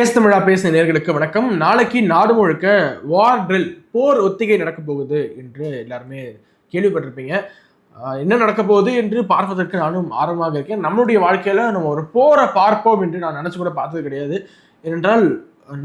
பேச தமிழா நேர்களுக்கு வணக்கம். நாளைக்கு நாடு முழுக்க வார் ட்ரில் போர் ஒத்திகை நடக்க போகுது என்று எல்லாருமே கேள்விப்பட்டிருப்பீங்க. என்ன நடக்க போகுது என்று பார்ப்பதற்கு நானும் ஆர்வமாக இருக்கேன். நம்மளுடைய வாழ்க்கையில் நம்ம ஒரு போரை பார்ப்போம் என்று நான் நினச்சி கூட பார்த்தது கிடையாது. ஏனென்றால்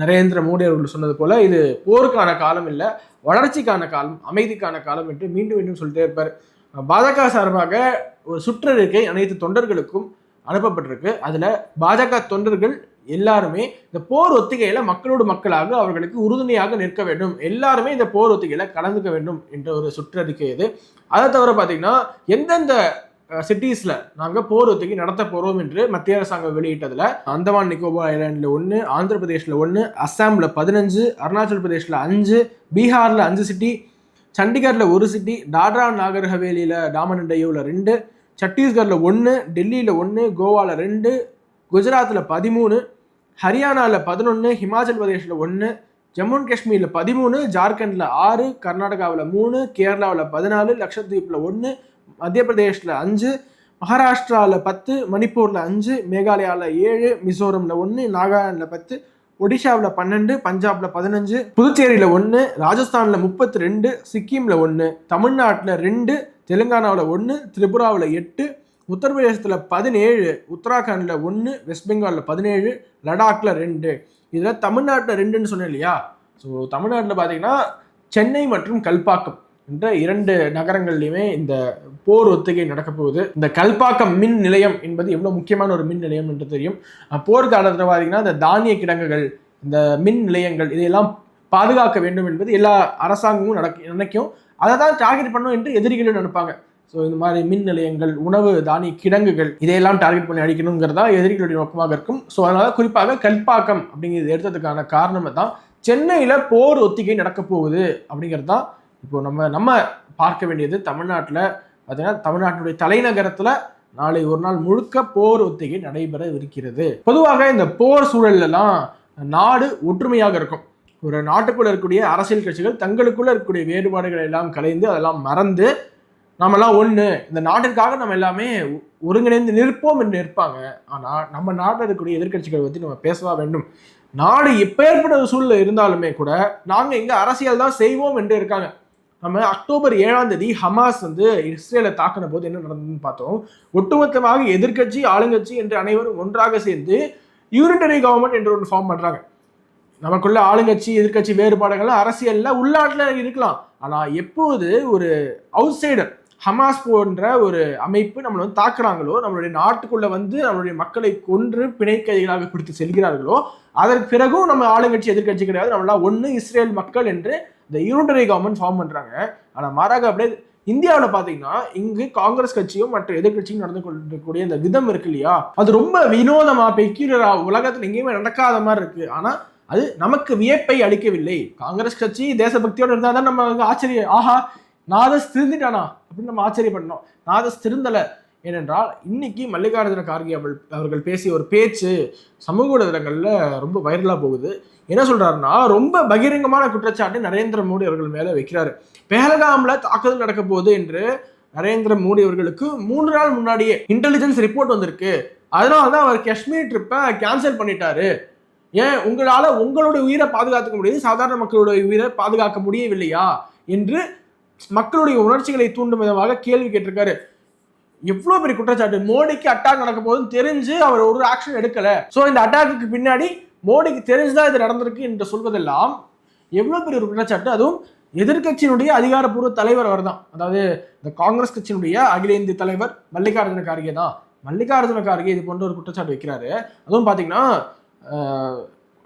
நரேந்திர மோடி அவர்கள் சொன்னது போல இது போருக்கான காலம் இல்லை வளர்ச்சிக்கான காலம் அமைதிக்கான காலம் என்று மீண்டும் மீண்டும் சொல்லிட்டே இருப்பார். பாஜக சார்பாக ஒரு சுற்றறிக்கை அனைத்து தொண்டர்களுக்கும் அனுப்பப்பட்டிருக்கு. அதில் பாஜக தொண்டர்கள் எல்லாருமே இந்த போர் ஒத்திகையில மக்களோடு மக்களாக அவர்களுக்கு உறுதுணையாக நிற்க வேண்டும். எல்லாருமே இந்த போர் ஒத்திகையில கலந்துக்க வேண்டும் என்ற ஒரு சுற்றறிக்கை இது. அதை தவிர பார்த்தீங்கன்னா எந்தெந்த சிட்டிஸ்ல நாங்க போர் ஒத்திகை நடத்த போறோம் என்று மத்திய அரசாங்கம் வெளியிட்டதுல அந்தமான் நிக்கோபார் ஐலாண்ட்ல ஒன்று ஆந்திர பிரதேஷ்ல ஒன்று அசாம்ல பதினஞ்சு அருணாச்சல் பிரதேஷ்ல அஞ்சு பீகார்ல அஞ்சு சிட்டி சண்டிகர்ல ஒரு சிட்டி தாட்ரா நாகர் ஹவேலியில டாமன் ரெண்டு சத்தீஸ்கர்ல ஒன்று டெல்லியில் ஒன்று கோவாவில் ரெண்டு குஜராத்தில் பதிமூணு ஹரியானாவில் பதினொன்று ஹிமாச்சல் பிரதேஷில் ஒன்று ஜம்மு அண்ட் காஷ்மீரில் பதிமூணு ஜார்க்கண்டில் ஆறு கர்நாடகாவில் மூணு கேரளாவில் பதினாலு லக்ஷத்வீப்பில் ஒன்று மத்திய பிரதேஷில் அஞ்சு மகாராஷ்டிராவில் பத்து மணிப்பூரில் அஞ்சு மேகாலயாவில் ஏழு மிசோரமில் ஒன்று நாகாலாண்டில் பத்து ஒடிஷாவில் பன்னெண்டு பஞ்சாபில் பதினஞ்சு புதுச்சேரியில் ஒன்று ராஜஸ்தானில் முப்பத்தி ரெண்டு சிக்கிமில் ஒன்று தமிழ்நாட்டில் ரெண்டு தெலுங்கானாவில் ஒன்று திரிபுராவில் எட்டு உத்தரப்பிரதேசத்தில் பதினேழு உத்தராகண்டில் ஒன்று வெஸ்ட் பெங்காலில் பதினேழு லடாக்ல ரெண்டு. இதில் தமிழ்நாட்டில் ரெண்டுன்னு சொன்னேன் இல்லையா? ஸோ தமிழ்நாட்டில் பார்த்தீங்கன்னா சென்னை மற்றும் கல்பாக்கம் என்ற இரண்டு நகரங்கள்லையுமே இந்த போர் ஒத்திகை நடக்க போகுது. இந்த கல்பாக்கம் மின் நிலையம் என்பது எவ்வளோ முக்கியமான ஒரு மின் நிலையம் என்று தெரியும். போர் காலத்தில் பார்த்தீங்கன்னா இந்த தானிய கிடங்குகள் இந்த மின் நிலையங்கள் இதையெல்லாம் பாதுகாக்க வேண்டும் என்பது எல்லா அரசாங்கமும் நடக்க நினைக்கும். அதை தான் டார்கெட் பண்ணும் என்று எதிரிகளும் நினைப்பாங்க. ஸோ இந்த மாதிரி மின் நிலையங்கள் உணவு தானிய கிடங்குகள் இதையெல்லாம் டார்கெட் பண்ணி அடிக்கணுங்கிறதா எதிரிகளுடைய நோக்கமாக இருக்கும். ஸோ அதனால குறிப்பாக கல்பாக்கம் அப்படிங்கிறது எடுத்ததுக்கான காரணம் தான் சென்னையில் போர் ஒத்திகை நடக்க போகுது அப்படிங்கிறது தான் இப்போ நம்ம நம்ம பார்க்க வேண்டியது. தமிழ்நாட்டில் பார்த்தீங்கன்னா தமிழ்நாட்டினுடைய தலைநகரத்தில் நாளை ஒரு நாள் முழுக்க போர் ஒத்திகை நடைபெற இருக்கிறது. பொதுவாக இந்த போர் சூழல்லாம் நாடு ஒற்றுமையாக இருக்கும். ஒரு நாட்டுக்குள்ள இருக்கக்கூடிய அரசியல் கட்சிகள் தங்களுக்குள்ள இருக்கக்கூடிய வேறுபாடுகளை எல்லாம் கலைந்து அதெல்லாம் மறந்து நம்மலாம் ஒன்று இந்த நாட்டிற்காக நம்ம எல்லாமே ஒருங்கிணைந்து நிற்போம் என்று நிற்பாங்க. ஆனால் நம்ம நாட்டில் இருக்கக்கூடிய எதிர்க்கட்சிகளை பற்றி நம்ம பேசவா வேண்டும். நாடு எப்பேற்பட்ட ஒரு சூழ்நிலை இருந்தாலுமே கூட நாங்கள் இங்கே அரசியல் தான் செய்வோம் என்று இருக்காங்க. நம்ம அக்டோபர் ஏழாம் தேதி ஹமாஸ் வந்து இஸ்ரேலை தாக்கின போது என்ன நடந்ததுன்னு பார்த்தோம். ஒட்டுமொத்தமாக எதிர்க்கட்சி ஆளுங்கட்சி என்று அனைவரும் ஒன்றாக சேர்ந்து யூனிட்டரி கவர்மெண்ட் என்று ஒன்று ஃபார்ம் பண்ணுறாங்க நமக்குள்ள ஆளுங்கட்சி எதிர்க்கட்சி வேறுபாடுகள் அரசியலில் உள்நாட்டில் இருக்கலாம். ஆனால் எப்போது ஒரு அவுட் சைடர் ஹமாஸ் போன்ற ஒரு அமைப்பு நம்மளை வந்து தாக்குறாங்களோ நம்மளுடைய நாட்டுக்குள்ள வந்து நம்மளுடைய மக்களை கொன்று பிணைக்கைகளாக பிடித்து செல்கிறார்களோ அதற்கு பிறகும் நம்ம ஆளுங்கட்சி எதிர்க்கட்சி கிடையாது. நம்மளா ஒன்று இஸ்ரேல் மக்கள் என்று இந்த யூனிட்டரி கவர்மெண்ட் ஃபார்ம் பண்றாங்க. ஆனால் மாறாக அப்படியே இந்தியாவில் பார்த்தீங்கன்னா இங்கு காங்கிரஸ் கட்சியும் மற்ற எதிர்க்கட்சியும் நடந்து கொண்டிருக்கக்கூடிய இந்த விதம் இருக்கு இல்லையா? அது ரொம்ப வினோதமா பெக்யூலரா உலகத்தில் எங்கேயுமே நடக்காத மாதிரி இருக்கு. ஆனால் அது நமக்கு வியப்பை அளிக்கவில்லை. காங்கிரஸ் கட்சி தேசபக்தியோடு இருந்தால் தான் நம்ம வந்து ஆஹா நாதஸ் திருந்திட்டானா? அப்படின்னு நம்ம ஆச்சரியப்படணும். நாதஸ் திருந்தல. ஏனென்றால் இன்னைக்கு மல்லிகார்ஜுன கார்கே அவர்கள் அவர்கள் பேசிய ஒரு பேச்சு சமூக ஊடகங்களில் ரொம்ப வைரலாக போகுது. என்ன சொல்கிறாருன்னா ரொம்ப பகிரங்கமான குற்றச்சாட்டு நரேந்திர மோடி அவர்கள் மேலே வைக்கிறாரு. பெஹல்காம்ல தாக்குதல் நடக்க போகுது என்று நரேந்திர மோடி அவர்களுக்கு மூன்று நாள் முன்னாடியே இன்டெலிஜென்ஸ் ரிப்போர்ட் வந்திருக்கு. அதனால தான் அவர் காஷ்மீர் ட்ரிப்பை கேன்சல் பண்ணிட்டாரு. ஏன்? உங்களால் உங்களுடைய உயிரை பாதுகாத்துக்க முடியுது. சாதாரண மக்களுடைய உயிரை பாதுகாக்க முடியவில்லையா? என்று மக்களுடைய உணர்ச்சிகளை தூண்டும் விதமாக கேள்வி கேட்டிருக்காரு. எவ்வளவு பெரிய குற்றச்சாட்டு? மோடிக்கு அட்டாக் நடக்க போகுதுன்னு தெரிஞ்சு அவர் ஒரு ஆக்ஷன் எடுக்கல. சோ இந்த அட்டாக்கு பின்னாடி மோடிக்கு தெரிஞ்சுதான் இது நடந்திருக்கு என்று சொல்வதெல்லாம் எவ்வளவு பெரிய ஒரு குற்றச்சாட்டு? அதுவும் எதிர்க்கட்சியினுடைய அதிகாரப்பூர்வ தலைவர் அவர் தான் அதாவது இந்த காங்கிரஸ் கட்சியினுடைய அகில இந்திய தலைவர் மல்லிகார்ஜுன கார்கே தான் மல்லிகார்ஜுன கார்கே இது போன்ற ஒரு குற்றச்சாட்டு வைக்கிறாரு. அதுவும் பாத்தீங்கன்னா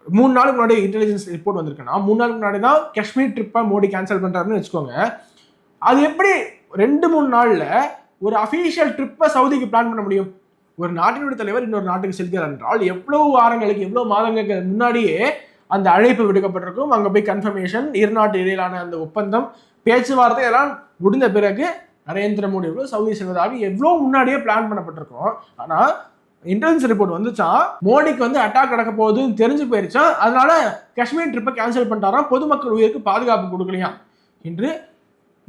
மூணு நாளுக்கு முன்னாடி இன்டெலிஜென்ஸ் ரிப்போர்ட் வந்திருக்குன்னா மூணு நாளுக்கு முன்னாடி தான் காஷ்மீர் ட்ரிப்பை மோடி கேன்சல் பண்றாருன்னு வச்சுக்கோங்க. அது எப்படி ரெண்டு மூணு நாளில் ஒரு அஃபீஷியல் ட்ரிப்பை சவுதிக்கு பிளான் பண்ண முடியும்? ஒரு நாட்டினுடைய தலைவர் இன்னொரு நாட்டுக்கு செல்கிறார் என்றால் எவ்வளவு வாரங்களுக்கு எவ்வளோ மாதங்களுக்கு முன்னாடியே அந்த அழைப்பு விடுக்கப்பட்டிருக்கும். அங்கே போய் கன்ஃபர்மேஷன் இரு நாட்டு இடையிலான அந்த ஒப்பந்தம் பேச்சுவார்த்தை எல்லாம் முடிந்த பிறகு நரேந்திர மோடி எவ்வளோ சவுதி செல்வதாக எவ்வளோ முன்னாடியே பிளான் பண்ணப்பட்டிருக்கும். ஆனால் இன்டெலிஜென்ஸ் ரிப்போர்ட் வந்துச்சா? மோடிக்கு வந்து அட்டாக் நடக்க போகுதுன்னு தெரிஞ்சு போயிருச்சா? அதனால காஷ்மீர் ட்ரிப்பை கேன்சல் பண்ணிட்டாராம். பொதுமக்கள் உயிருக்கு பாதுகாப்பு கொடுக்கலையா? என்று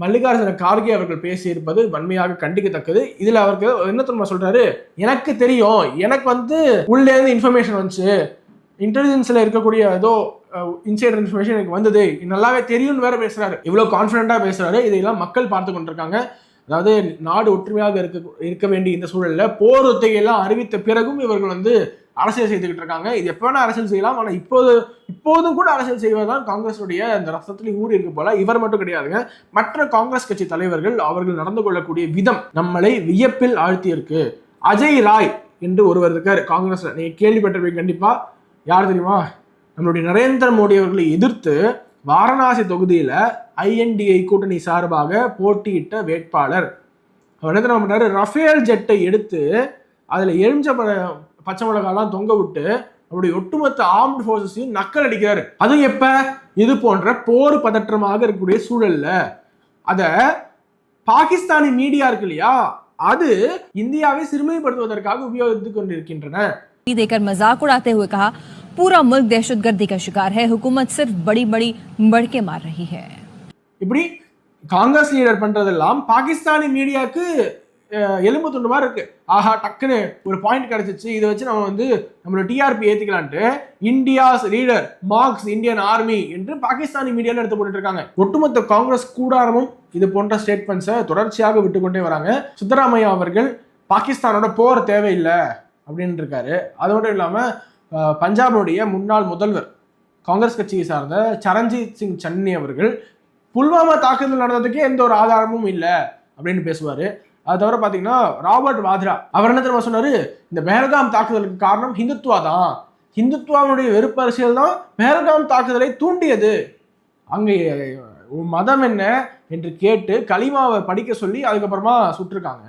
மல்லிகார்ஜுன கார்கே அவர்கள் பேசியிருப்பது வன்மையாக கண்டிக்கத்தக்கது. இதுல அவருக்கு என்ன தெரியுமா சொல்றாரு? எனக்கு தெரியும். எனக்கு வந்து உள்ளே இருந்து இன்ஃபர்மேஷன் வந்துச்சு. இன்டெலிஜென்ஸ்ல இருக்கக்கூடிய ஏதோ இன்சைடர் இன்ஃபர்மேஷன் எனக்கு வந்தது. நல்லாவே தெரியும்னு வேற பேசுறாரு. இவ்வளவு கான்ஃபிடண்டா பேசுறாரு. இதையெல்லாம் மக்கள் பார்த்து கொண்டிருக்காங்க. அதாவது நாடு ஒற்றுமையாக இருக்க இருக்க வேண்டிய இந்த சூழல்ல போர் ஒத்திகையெல்லாம் அறிவித்த பிறகும் இவர்கள் வந்து அரசியல் செய்துக்கிட்டு இருக்காங்க. இது எப்போ வேணா அரசியல் செய்யலாம். ஆனால் இப்போது இப்போதும் கூட அரசியல் செய்வதுதான் காங்கிரஸுடைய அந்த ரத்தத்தில் ஊறி இருக்கு போல. இவர் மட்டும் கிடையாதுங்க. மற்ற காங்கிரஸ் கட்சி தலைவர்கள் அவர்கள் நடந்து கொள்ளக்கூடிய விதம் நம்மளை வியப்பில் ஆழ்த்தியிருக்கு. அஜய் ராய் என்று ஒருவர் இருக்கார் காங்கிரஸ்ல. நீங்க கேள்விப்பட்டிருப்பீங்க கண்டிப்பா. யார் தெரியுமா? நம்மளுடைய நரேந்திர மோடி அவர்களை எதிர்த்து வாரணாசி தொகுதியில ஐஎன்டிஐ கூட்டணி சார்பாக போட்டியிட்ட வேட்பாளர். அவர் என்ன தெரியுமா பண்ணாரு ரஃபேல் ஜெட்டை எடுத்து அதில் எரிஞ்ச பச்சை மிளகாலாம் தொங்க விட்டு அவருடைய ஒட்டுமொத்த ஆர்ம்டு ஃபோர்ஸஸையும் நக்கல் அடிக்கிறாரு அதுவும் எப்ப இது போன்ற போர் பதற்றமாக இருக்கக்கூடிய சூழல்ல அத பாகிஸ்தானி மீடியா இருக்கு இல்லையா அது இந்தியாவை சிறுமைப்படுத்துவதற்காக உபயோகித்துக் கொண்டிருக்கின்றன देकर मजाक उड़ाते हुए कहा पूरा मुल्क दहशतगर्दी का शिकार है हुकूमत सिर्फ बड़ी बड़ी बड़के मार रही है இப்படி காங்கிரஸ் லீடர் பண்றதெல்லாம் பாகிஸ்தானி மீடியாவுக்கு அஹ், எலும்பு துண்டு மாதிரி இருக்குது ஆஹா டக்குன்னு ஒரு பாயிண்ட் கிடச்சிச்சு. இதை வச்சு நம்ம வந்து நம்மளோட TRP ஏற்றிக்கலான்ட்டு India's leader marks Indian army என்று பாகிஸ்தானி மீடியாவில் எடுத்து போட்டுட்டு இருக்காங்க ஒட்டுமொத்த காங்கிரஸ் கூடாரமும் இது போன்ற ஸ்டேட்மெண்ட்ஸை தொடர்ச்சியாக விட்டுக்கொண்டே வராங்க. சித்தராமையா அவர்கள் பாகிஸ்தானோட போர் தேவையில்லை அப்படின்னு இருக்காரு அதோடு இல்லாமல் அஹ், பஞ்சாபுடைய முன்னாள் முதல்வர் காங்கிரஸ் கட்சியை சார்ந்த சரண்ஜித் சிங் சன்னி அவர்கள் புல்வாமா தாக்குதல் நடந்ததுக்கே எந்த ஒரு ஆதாரமும் இல்லை அப்படின்னு பேசுவார். அது தவிர பார்த்தீங்கன்னா ராபர்ட் வாத்ரா அவர் என்ன தெரியுமா சொன்னார்? இந்த பேரகாம் தாக்குதலுக்கு காரணம் ஹிந்துத்வா தான். ஹிந்துத்வாவுடைய வெறுப்பு அரசியல் தான் பேரகாம் தாக்குதலை தூண்டியது. அங்கே உன் மதம் என்ன? என்று கேட்டு களிமாவை படிக்க சொல்லி அதுக்கப்புறமா சுட்டிருக்காங்க.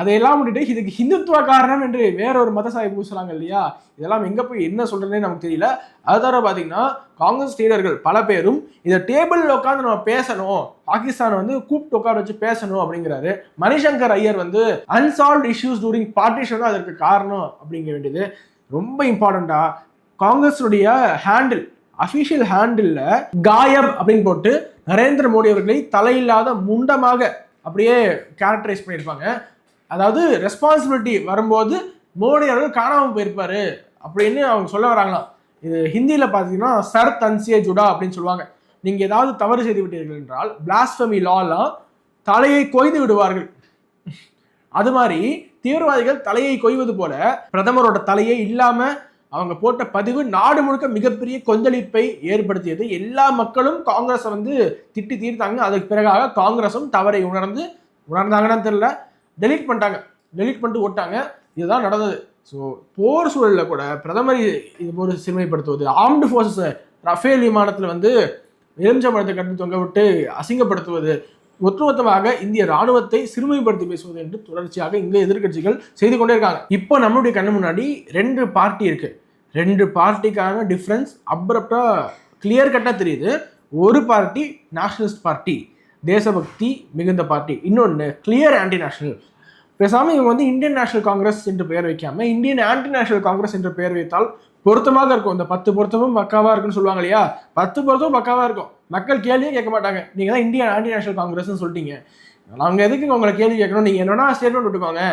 அதையெல்லாம் விட்டுட்டு இதுக்கு ஹிந்துத்துவ காரணம் என்று வேற ஒரு மத சாயை பூசுறாங்க இல்லையா? இதெல்லாம் எங்க போய் என்ன சொல்றதுனே நமக்கு தெரியல. அது தவிர பாத்தீங்கன்னா காங்கிரஸ் லீடர்கள் பல பேரும் இதை டேபிளில் உட்காந்து நம்ம பேசணும் பாகிஸ்தானை வந்து கூப்பிட்டு உட்கார வச்சு பேசணும் அப்படிங்கிறாரு. மணிசங்கர் ஐயர் வந்து அன்சால்வ் இஷ்யூஸ் டூரிங் பார்ட்டிஷன் தான் அதற்கு காரணம் அப்படிங்க வேண்டியது. ரொம்ப இம்பார்ட்டண்டா காங்கிரஸுடைய ஹேண்டில் அஃபிஷியல் ஹேண்டில் காயப் அப்படின்னு போட்டு நரேந்திர மோடி அவர்களை தலையில்லாத முண்டமாக அப்படியே கேரக்டரைஸ் பண்ணியிருப்பாங்க. அதாவது ரெஸ்பான்சிபிலிட்டி வரும்போது மோடி அவர்கள் காணாமல் போயிருப்பார் அப்படின்னு அவங்க சொல்ல வராங்களாம். இது ஹிந்தியில் பார்த்தீங்கன்னா சர் தன்சியே ஜுடா அப்படின்னு சொல்லுவாங்க. நீங்கள் ஏதாவது தவறு செய்து விட்டீர்கள் என்றால் பிளாஸ்பமி லாலாம் தலையை கொய்து விடுவார்கள். அது மாதிரி தீவிரவாதிகள் தலையை கொய்வது போல பிரதமரோட தலையே இல்லாமல் அவங்க போட்ட பதிவு நாடு முழுக்க மிகப்பெரிய கொந்தளிப்பை ஏற்படுத்தியது. எல்லா மக்களும் காங்கிரஸை வந்து திட்டி தீர்த்தாங்க. அதுக்கு பிறகாக காங்கிரஸும் தவறை உணர்ந்து உணர்ந்தாங்கன்னு தெரியல. டெலீட் பண்ணிட்டாங்க. டெலீட் பண்ணிட்டு ஓட்டாங்க இதுதான் நடந்தது. ஸோ போர் சூழலில் கூட பிரதமர் இது போல் சிறுமைப்படுத்துவது ஆர்ம்டு ஃபோர்ஸஸை ரஃபேல் விமானத்தில் வந்து எலுமிச்சம்பழத்தை கட்டி தொங்க விட்டு அசிங்கப்படுத்துவது ஒட்டுமொத்தமாக இந்திய ராணுவத்தை சிறுமைப்படுத்தி பேசுவது என்று தொடர்ச்சியாக இங்கே எதிர்க்கட்சிகள் செய்து கொண்டே இருக்காங்க இப்போ நம்மளுடைய கண்ணு முன்னாடி ரெண்டு பார்ட்டி இருக்கு. ரெண்டு பார்ட்டிக்கான டிஃப்ரென்ஸ் அப்ரப்டாக கிளியர் கட்டாக தெரியுது. ஒரு பார்ட்டி நேஷனலிஸ்ட் பார்ட்டி தேசபக்தி மிகுந்த பார்ட்டி. இன்னொன்று கிளியர் ஆன்டி நேஷனல் பேசாமல் இவங்க வந்து இந்தியன் நேஷனல் காங்கிரஸ் என்று பெயர் வைக்காமல் இந்தியன் ஆன்டி நேஷனல் காங்கிரஸ் என்று பெயர் வைத்தால் பொருத்தமாக இருக்கும். இந்த பத்து பொருத்தமும் பக்காவாக இருக்குன்னு சொல்லுவாங்க இல்லையா? பத்து பொருத்தமும் பக்காவாக இருக்கும். மக்கள் கேள்வியே கேட்க மாட்டாங்க. நீங்கள் தான் இந்தியன் ஆன்டி நேஷனல் காங்கிரஸ்னு சொல்லிட்டீங்க. நாங்கள் எதுக்கு உங்களை கேள்வி கேட்கணும்? நீங்கள் என்னென்னா ஸ்டேட்மெண்ட் விட்டுக்கோங்க.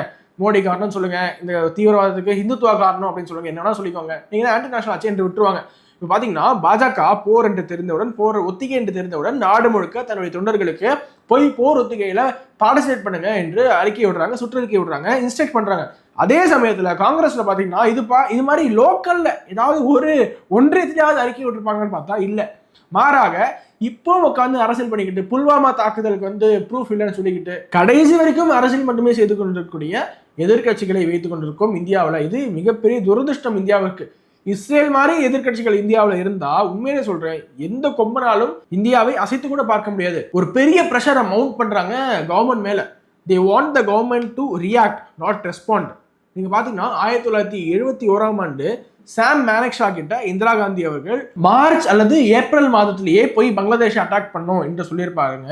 மோடி காரணம் சொல்லுங்கள் இந்த தீவிரவாதத்துக்கு ஹிந்துத்துவா காரணம் அப்படின்னு சொல்லுங்க. என்னென்னா சொல்லிக்கோங்க. நீங்கள் தான் ஆன்டி நேஷனல் ஆச்சு என்று விட்டுருவாங்க. இப்போ பார்த்தீங்கன்னா பாஜக போர் என்று தெரிந்தவுடன் போர் ஒத்திகை என்று தெரிந்தவுடன் நாடு முழுக்க தன்னுடைய தொண்டர்களுக்கு போய் போர் ஒத்திகையில் பார்ட்டிசிபேட் பண்ணுங்க என்று அறிக்கை விடுறாங்க சுற்றறிக்கை விடுறாங்க இன்ஸ்ட்ரக்ட் பண்ணுறாங்க அதே சமயத்தில் காங்கிரஸில் பார்த்தீங்கன்னா இது பா இது மாதிரி லோக்கலில் ஏதாவது ஒரு ஒன்றியத்திலேயாவது அறிக்கை விட்டுருப்பாங்கன்னு பார்த்தா இல்லை. மாறாக இப்போ உட்காந்து அரசியல் பண்ணிக்கிட்டு புல்வாமா தாக்குதலுக்கு வந்து ப்ரூஃப் இல்லைன்னு சொல்லிக்கிட்டு கடைசி வரைக்கும் அரசியல் மட்டுமே செய்து கொண்டிருக்கக்கூடிய எதிர்க்கட்சிகளை வைத்துக் கொண்டிருக்கும் இந்தியாவில் இது மிகப்பெரிய துரதிருஷ்டம் இந்தியாவிற்கு. இஸ்ரேல் மாதிரி எதிர்க்கட்சிகள் இந்தியாவில் இருந்தா உண்மையிலே சொல்றேன் எந்த கொம்பனாலும் இந்தியாவை அசைத்து கூட பார்க்க முடியாது. ஒரு பெரிய ப்ரெஷரை மவுண்ட் பண்றாங்க கவர்மெண்ட் மேல. They want the government to react not respond நீங்க பாத்தீங்கன்னா ஆயிரத்தி தொள்ளாயிரத்தி எழுபத்தி ஓராம் ஆண்டு சாம் மேனக்ஷா கிட்ட இந்திரா காந்தி அவர்கள் மார்ச் அல்லது ஏப்ரல் மாதத்திலேயே போய் பங்களாதேஷை அட்டாக் பண்ணோம் என்று சொல்லியிருப்பாருங்க.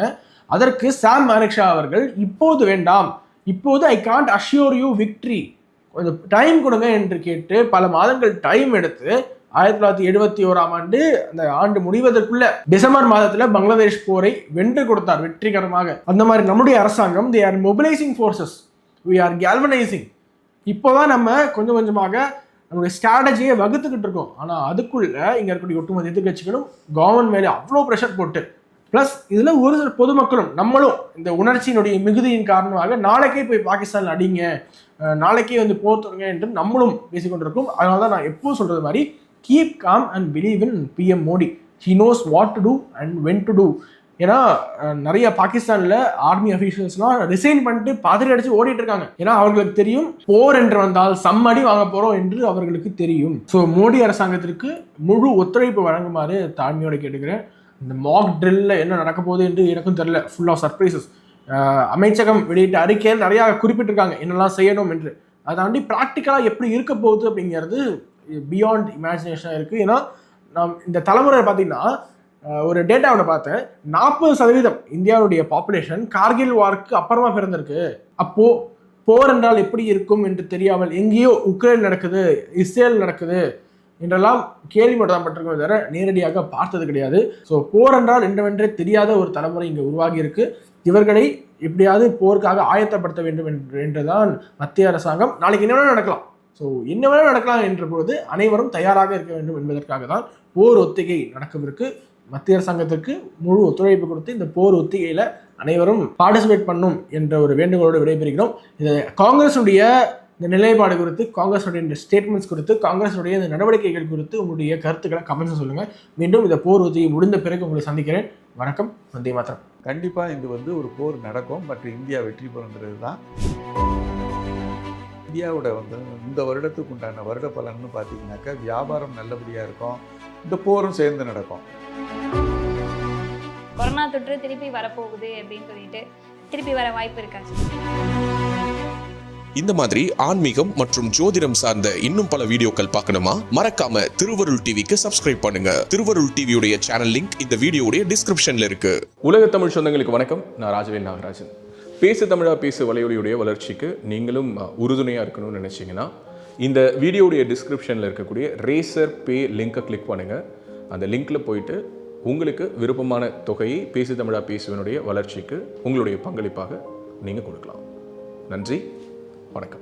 அதற்கு சாம் மேனக்ஷா அவர்கள் இப்போது வேண்டாம். இப்போது I can't assure you victory கொஞ்சம் டைம் கொடுங்க என்று கேட்டு பல மாதங்கள் டைம் எடுத்து ஆயிரத்தி தொள்ளாயிரத்தி எழுபத்தி ஓராம் ஆண்டு அந்த ஆண்டு முடிவதற்குள்ள டிசம்பர் மாதத்துல பங்களாதேஷ் போரை வென்று கொடுத்தார் வெற்றிகரமாக. அந்த மாதிரி நம்முடைய அரசாங்கம் they are mobilising forces we are galvanising இப்போதான் நம்ம கொஞ்சம் கொஞ்சமாக நம்மளுடைய ஸ்ட்ராட்டஜியை வகுத்துக்கிட்டு இருக்கோம். ஆனால் அதுக்குள்ள இங்கே இருக்கக்கூடிய ஒட்டுமொத்த எதிர்கட்சிகளும் கவர்மெண்ட் மேலே அவ்வளோ ப்ரெஷர் போட்டு ப்ளஸ் இதில் ஒரு சில பொதுமக்களும் நம்மளும் இந்த உணர்ச்சியினுடைய மிகுதியின் காரணமாக நாளைக்கே போய் பாகிஸ்தான் அடிங்க நாளைக்கே வந்து போர் தொடங்க என்று நம்மளும் பேசிக்கொண்டிருக்கோம். அதனால தான் நான் எப்பவும் சொல்கிறது மாதிரி keep calm and believe in PM Modi he knows what to do and when to do ஏன்னா நிறைய பாகிஸ்தானில் ஆர்மி அஃபீஷியல்ஸ்லாம் ரிசைன் பண்ணிட்டு பாதிரி அடிச்சு ஓடிட்டு இருக்காங்க. ஏன்னா அவர்களுக்கு தெரியும் போர் என்று வந்தால் சம்மடி வாங்க போகிறோம் என்று அவர்களுக்கு தெரியும். ஸோ மோடி அரசாங்கத்திற்கு முழு ஒத்துழைப்பு வழங்குமாறு தாழ்மையோட கேட்டுக்கிறேன். இந்த மாக் ட்ரில்ல என்ன நடக்க போகுது என்று எனக்கும் தெரியல. ஃபுல் ஆஃப் சர்ப்ரைசஸ் அமைச்சகம் வெளியிட்ட அறிக்கையில் நிறையா குறிப்பிட்டிருக்காங்க. என்னெல்லாம் செய்யணும் என்று. அதை தாண்டி ப்ராக்டிக்கலாக எப்படி இருக்க போகுது அப்படிங்கிறது பியாண்ட் இமேஜினேஷனாக இருக்குது ஏன்னா நாம் இந்த தலைமுறை பார்த்தீங்கன்னா ஒரு ஒரு ஒன்று பார்த்தேன். நாற்பது சதவீதம் இந்தியாவுடைய பாப்புலேஷன் கார்கில் வார்க்கு அப்புறமா பிறந்திருக்கு. அப்போது போர் என்றால் எப்படி இருக்கும் என்று தெரியாமல் எங்கேயோ உக்ரைன் நடக்குது இஸ்ரேல் நடக்குது. என்றெல்லாம் கேள்வி மட்டும் தான் பட்டிருக்கோம் தவிர நேரடியாக பார்த்தது கிடையாது. ஸோ போர் என்றால் என்னவென்றே தெரியாத ஒரு தலைமுறை இங்கே உருவாகி இருக்கு. இவர்களை எப்படியாவது போருக்காக ஆயத்தப்படுத்த வேண்டும் என்று என்றுதான் மத்திய அரசாங்கம் நாளைக்கு என்ன வேணால் நடக்கலாம். ஸோ என்ன வேணால் நடக்கலாம் என்ற பொழுது அனைவரும் தயாராக இருக்க வேண்டும் என்பதற்காக தான் போர் ஒத்திகை நடக்கவிருக்கு. மத்திய அரசாங்கத்திற்கு முழு ஒத்துழைப்பு கொடுத்து இந்த போர் ஒத்திகையில் அனைவரும் பார்ட்டிசிபேட் பண்ணும் என்ற ஒரு வேண்டுகோளோடு விடைபெறுகிறோம். இது காங்கிரஸுடைய இந்த நிலைப்பாடு குறித்து காங்கிரஸுடைய இந்த ஸ்டேட்மெண்ட்ஸ் குறித்து காங்கிரஸுடைய இந்த நடவடிக்கைகள் குறித்து உங்களுடைய கருத்துக்களை கமெண்ட்ஸ் சொல்லுங்கள் மீண்டும் இந்த போர் ஒத்திகை முடிந்த பிறகு உங்களை சந்திக்கிறேன். வணக்கம். வந்தே மாத்திரம் கண்டிப்பாக இது வந்து ஒரு போர் நடக்கும். மற்றும் இந்தியா வெற்றி பெறுங்கிறது தான். இந்தியாவோட வந்து இந்த வருடத்துக்கு உண்டான வருட பலன்னு பார்த்தீங்கன்னாக்கா வியாபாரம் நல்லபடியாக இருக்கும். இந்த போரும் சேர்ந்து நடக்கும். கொரோனா தொற்று திருப்பி வரப்போகுது அப்படின்னு சொல்லிட்டு திருப்பி வர வாய்ப்பு இருக்கா? இந்த மாதிரி ஆன்மீகம் மற்றும் ஜோதிடம் சார்ந்த இன்னும் பல வீடியோக்கள் பார்க்கணுமா? மறக்காம திருவருள் டிவிக்கு சப்ஸ்கிரைப் பண்ணுங்க. திருவருள் டிவியுடைய சேனல் லிங்க் இந்த வீடியோடைய டிஸ்கிரிப்ஷன்ல இருக்கு. உலக தமிழ் சொந்தங்களுக்கு வணக்கம். நான் ராஜவேல் நாகராஜன். பேசு தமிழா பேசு வலையொலியுடைய வளர்ச்சிக்கு நீங்களும் உறுதுணையாக இருக்கணும்னு நினச்சிங்கன்னா இந்த வீடியோடைய டிஸ்கிரிப்ஷனில் இருக்கக்கூடிய ரேசர் பே லிங்க்கை கிளிக் பண்ணுங்கள் அந்த லிங்க்கில் போயிட்டு உங்களுக்கு விருப்பமான தொகையை பேசு தமிழா பேசுவனுடைய வளர்ச்சிக்கு உங்களுடைய பங்களிப்பாக நீங்கள் கொடுக்கலாம். நன்றி. வணக்கம்.